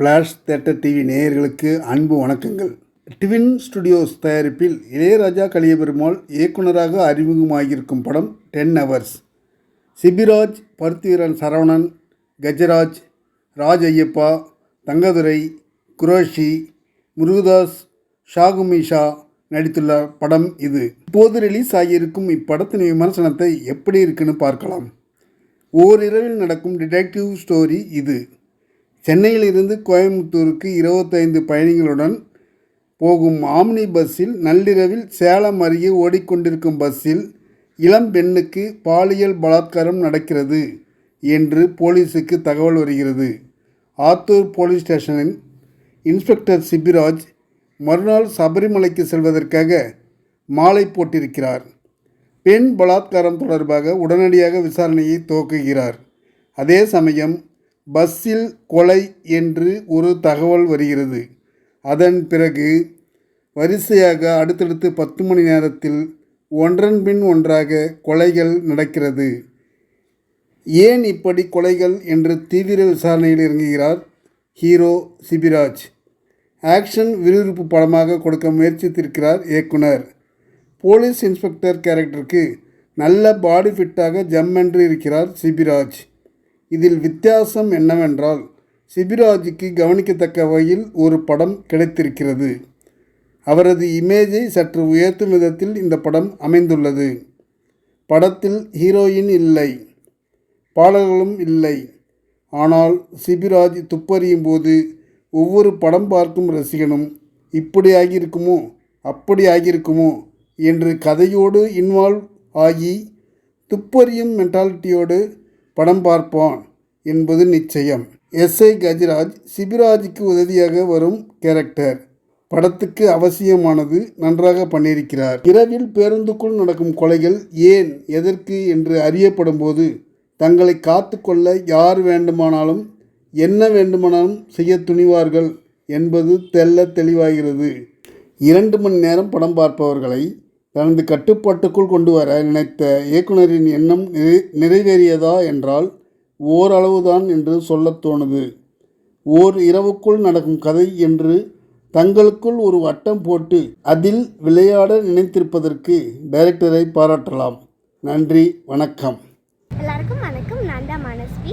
Flash theatre TV நேயர்களுக்கு அன்பு வணக்கங்கள். டிவின் ஸ்டுடியோஸ் தயாரிப்பில் இளையராஜா கலியபெருமாள் இயக்குனராக அறிமுகமாகியிருக்கும் படம் ten hours Sibiraj Paruthiveeran Saravanan Gajaraj Raj Ayyappa Thangadurai crochet Murugadoss ஷாகுமிஷா நடித்துள்ள படம் இது. இப்போது ரிலீஸ் ஆகியிருக்கும் இப்படத்தின் விமர்சனத்தை எப்படி இருக்குன்னு பார்க்கலாம். ஓரிரவில் நடக்கும் டிடெக்டிவ் ஸ்டோரி இது. சென்னையிலிருந்து கோயம்புத்தூருக்கு இருபத்தைந்து பயணிகளுடன் போகும் ஆம்னி பஸ்ஸில் நள்ளிரவில் சேலம் அருகே ஓடிக்கொண்டிருக்கும் பஸ்ஸில் இளம் பெண்ணுக்கு பாலியல் பலாத்காரம் நடக்கிறது என்று போலீஸுக்கு தகவல் வருகிறது. ஆத்தூர் போலீஸ் ஸ்டேஷனின் இன்ஸ்பெக்டர் சிபிராஜ் மறுநாள் சபரிமலைக்கு செல்வதற்காக மாலை போட்டிருக்கிறார். பெண் பலாத்காரம் தொடர்பாக உடனடியாக விசாரணையை துவக்குகிறார். அதே சமயம் பஸ்ஸில் கொலை என்று ஒரு தகவல் வருகிறது. அதன் பிறகு வரிசையாக அடுத்தடுத்து பத்து மணி நேரத்தில் ஒன்றன் பின் ஒன்றாக கொலைகள் நடக்கிறது. ஏன் இப்படி கொலைகள் என்று தீவிர விசாரணையில் இறங்குகிறார் ஹீரோ சிபிராஜ். ஆக்ஷன் விறுவிறுப்பு படமாக கொடுக்க முயற்சித்திருக்கிறார் இயக்குனர். போலீஸ் இன்ஸ்பெக்டர் கேரக்டருக்கு நல்ல பாடி ஃபிட்டாக ஜம்மென்று இருக்கிறார் சிபிராஜ். இதில் வித்தியாசம் என்னவென்றால் சிபிராஜுக்கு கவனிக்கத்தக்க வகையில் ஒரு படம் கிடைத்திருக்கிறது. அவரது இமேஜை சற்று உயர்த்தும் விதத்தில் இந்த படம் அமைந்துள்ளது. படத்தில் ஹீரோயின் இல்லை பாடல்களும் இல்லை. ஆனால் சிபிராஜ் துப்பறியும் போது ஒவ்வொரு படம் பார்க்கும் ரசிகனும் இப்படி ஆகியிருக்குமோ? அப்படி ஆகியிருக்குமோ? என்று கதையோடு இன்வால்வ் ஆகி துப்பறியும் மென்டாலிட்டியோடு படம் பார்ப்பான் என்பது நிச்சயம். எஸ்ஐ கஜராஜ் சிபிராஜுக்கு உதவியாக வரும் கேரக்டர். படத்துக்கு அவசியமானது நன்றாக பண்ணியிருக்கிறார். இரவில் பேருந்துக்குள் நடக்கும் கொலைகள் ஏன் எதற்கு என்று அறியப்படும் போது தங்களை காத்துக்கொள்ள யார் வேண்டுமானாலும் என்ன வேண்டுமானாலும் செய்ய துணிவார்கள் என்பது தெல்ல தெளிவாகிறது. இரண்டு மணி நேரம் படம் பார்ப்பவர்களை தனது கட்டுப்பாட்டுக்குள் கொண்டு வர நினைத்த இயக்குனரின் எண்ணம் நிறை நிறைவேறியதா என்றால் ஓரளவுதான் என்று சொல்லத் தோணுது. ஓர் இரவுக்குள் நடக்கும் கதை என்று தங்களுக்குள் ஒரு வட்டம் போட்டு அதில் விளையாட நினைத்திருப்பதற்கு டைரக்டரை பாராட்டலாம். நன்றி வணக்கம். எல்லாருக்கும் வணக்கம். நான் தான் மனஸ்வி.